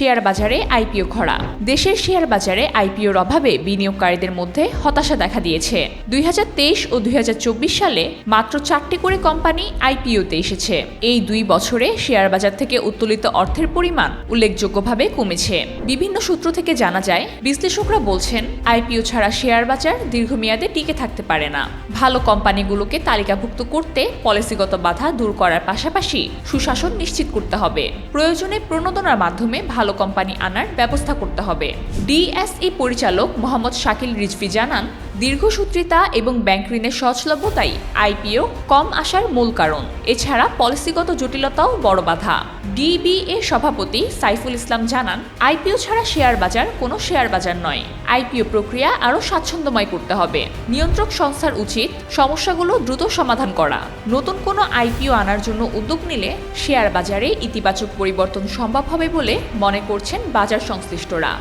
Share বাজারে IPO খরা। দেশের শেয়ার বাজারে আইপিওর অভাবে বিনিয়োগকারীদের মধ্যে হতাশা দেখা দিয়েছে। দুই হাজার তেইশ ও দুই হাজার চব্বিশ সালে মাত্র চারটি করে কোম্পানি আইপিওতে এসেছে। এই দুই বছরে শেয়ার বাজার থেকে উত্তোলিত অর্থের পরিমাণ উল্লেখযোগ্যভাবে কমেছে। বিভিন্ন সূত্র থেকে জানা যায়, বিশ্লেষকরা বলছেন, আইপিও ছাড়া শেয়ার বাজার দীর্ঘমেয়াদে টিকে থাকতে পারে না। ভালো কোম্পানিগুলোকে তালিকাভুক্ত করতে পলিসিগত বাধা দূর করার পাশাপাশি সুশাসন নিশ্চিত করতে হবে। প্রয়োজনে প্রণোদনার মাধ্যমে ভালো কোম্পানি আনার ব্যবস্থা করতে হবে। ডিএসই পরিচালক মোহাম্মদ শাকিল রিজভি জানান দীর্ঘসূত্রিতা এবং ব্যাংক ঋণের সহজলভ্যতাই আইপিও কম আসার মূল কারণ। এছাড়া পলিসিগত জটিলতাও বড় বাধা। ডিবিএ সভাপতি সাইফুল ইসলাম জানান, আইপিও ছাড়া শেয়ার বাজার কোনো শেয়ার বাজার নয়। আইপিও প্রক্রিয়া আরও স্বাচ্ছন্দ্যময় করতে হবে। নিয়ন্ত্রক সংস্থার উচিত সমস্যাগুলো দ্রুত সমাধান করা। নতুন কোনো আইপিও আনার জন্য উদ্যোগ নিলে শেয়ার বাজারে ইতিবাচক পরিবর্তন সম্ভব হবে বলে মনে করছেন বাজার সংশ্লিষ্টরা।